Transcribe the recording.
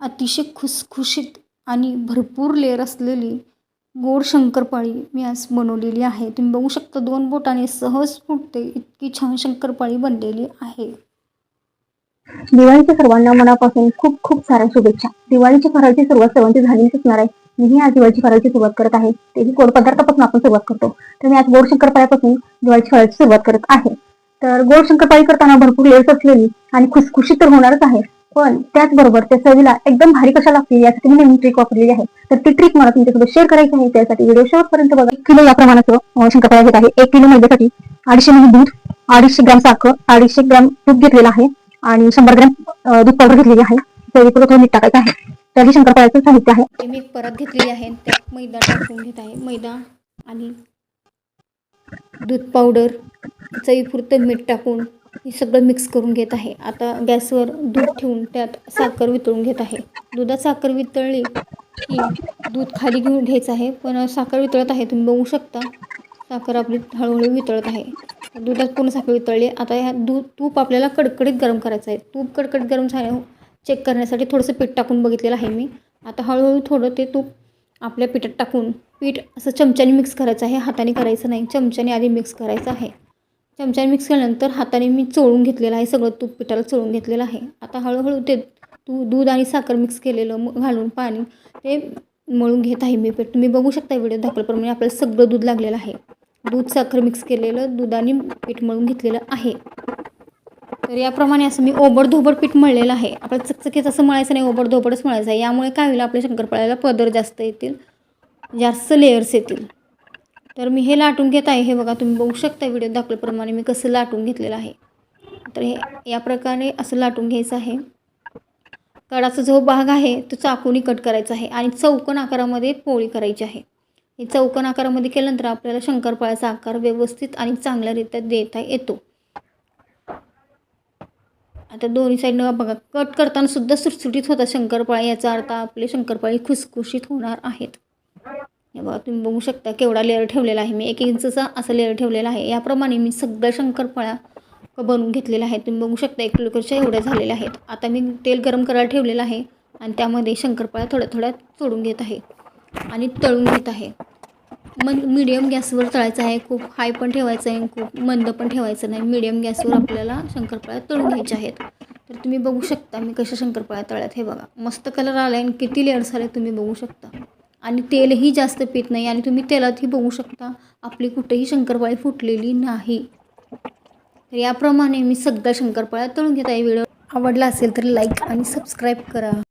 अतिशय खुसखुशीत आणि भरपूर लेअर असलेली गोड शंकरपाळी मी आज बनवलेली आहे. तुम्ही बघू शकता दोन बोटाने सहज फुटते इतकी छान शंकरपाळी बनलेली आहे. दिवाळीच्या सर्वांना मनापासून खूप खूप साऱ्या शुभेच्छा. दिवाळीची फराळची सुरुवात सर्वांची झालेलीच असणार आहे मीही आज दिवाळीची फराळची सुरुवात करत आहे. तेही गोड पदार्थापासून आपण सुरुवात करतो. तर मी आज गोड शंकरपाळ्यापासून दिवाळीची फराळची सुरुवात करत आहे. तर गोड शंकरपाळी करताना भरपूर लेअर्स असलेली आणि खुसखुशीत तर होणारच आहे. पण त्याचबरोबर त्या चवीला एकदम भारी कशा लागतील यासाठी मी नवीन ट्रिक वापरलेली आहे. तर ती ट्रिक मला तुमच्यासोबत शेअर करायची आहे. त्यासाठी व्हिडिओ शेवटपर्यंत बघा. एक किलो या प्रमाणाचं शंकरपाळा शंकरपाळ्या घेत आहे. एक किलो मैद्यासाठी अडीचशे मिली दूध अडीचशे ग्रॅम साखर अडीचशे ग्रॅम तूप घेतलेलं आहे आणि शंभर ग्रॅम दूध पावडर घेतलेली आहे. चवीपुरतं थोडं मीठ टाकायचं आहे. तर ही शंकरपाळ्याचं साहित्य आहे. मी परत घेतलेली आहे त्यात मैदा टाकून घेत आहे. मैदा आणि दूध पावडर चवीपुरतं मीठ टाकून हे सगळं मिक्स करून घेत आहे. आता गॅसवर दूध ठेवून त्यात साखर वितळून घेत आहे. दुधात साखर वितळली की दूध खाली घेऊन घ्यायचं आहे. पण साखर वितळत आहे तुम्ही बघू शकता. साखर आपली हळूहळू वितळत आहे. दुधात पूर्ण साखर वितळली. आता ह्या दूध तूप आपल्याला कडकडीत गरम करायचं आहे तूप कडकडीत गरम झालं चेक करण्यासाठी थोडंसं पीठ टाकून बघितलेलं आहे मी. आता हळूहळू थोडं ते तूप आपल्या पिठात टाकून पीठ असं चमच्याने मिक्स करायचं आहे. हाताने करायचं नाही. चमच्याने आधी मिक्स करायचं आहे. चमच्याने मिक्स केल्यानंतर हाताने मी चोळून घेतलेलं आहे सगळं तूप पिठाला चोळून घेतलेलं आहे. आता हळूहळू ते तू दूध आणि साखर मिक्स केलेलं घालून पाणी ते मळून घेत आहे मी. पीठ तुम्ही बघू शकता व्हिडिओ दाखवल्याप्रमाणे आपल्याला सगळं दूध लागलेलं आहे. दूध साखर मिक्स केलेलं दुधाने पीठ मळून घेतलेलं आहे. तर याप्रमाणे असं मी ओबडधोबड पीठ मळलेलं आहे. आपलं चकचकीत असं मळायचं नाही ओबडधोबडच मळायचं आहे. यामुळे काय होईल आपल्या शंकरपाळ्याला पदर जास्त येतील जास्त लेयर्स येतील. तर मी हे लाटून घेत आहे. हे बघा तुम्ही बघू शकता व्हिडिओ दाखवल्याप्रमाणे मी कसं लाटून घेतलेलं आहे. तर हे या प्रकारे असं लाटून घ्यायचं आहे. कडाचा जो भाग आहे तो चाकूनी कट करायचा आहे आणि चौकन आकारामध्ये पोळी करायची आहे. हे चौकन आकारामध्ये केल्यानंतर आपल्याला शंकरपाळ्याचा आकार व्यवस्थित आणि चांगल्यारीत्या देता येतो. आता दोन्ही साईडनं बघा कट करताना सुद्धा सुटसुटीत होता शंकरपाळा. याचा अर्थ आपले शंकरपाळी खुसखुशीत होणार आहेत. हे बघा तुम्ही बघू शकता केवढा लेअर ठेवलेला आहे. मी एक इंचचा असा लेअर ठेवलेला आहे. याप्रमाणे मी सगळ्या शंकरपाळ्या क- बनवून घेतलेल्या आहेत. तुम्ही बघू शकता एक किलोकरच्या एवढ्या झालेल्या आहेत. आता मी तेल गरम करायला ठेवलेलं आहे आणि त्यामध्ये शंकरपाळ्या थोड्या थोड्या सोडून घेत आहे आणि तळून घेत आहे. मग मीडियम गॅसवर तळायचं आहे. खूप हाय पण ठेवायचं आहे खूप मंद पण ठेवायचं नाही. मिडियम गॅसवर आपल्याला शंकरपाळ्या तळून घ्यायच्या आहेत. तर तुम्ही बघू शकता मी कशा शंकरपाळ्या तळ्यात हे बघा. मस्त कलर आला आहे आणि किती लेअर्स आले तुम्ही बघू शकता. आणि तेलही जास्त पित नाही आणि तुम्ही तेलातही बघू शकता आपली कुठेही शंकरपाळी फुटलेली नाही. तर याप्रमाणे मी सगळ्या शंकरपाळ्या तळून घेत आहे. व्हिडिओ आवडला असेल तर लाईक आणि सबस्क्राईब करा.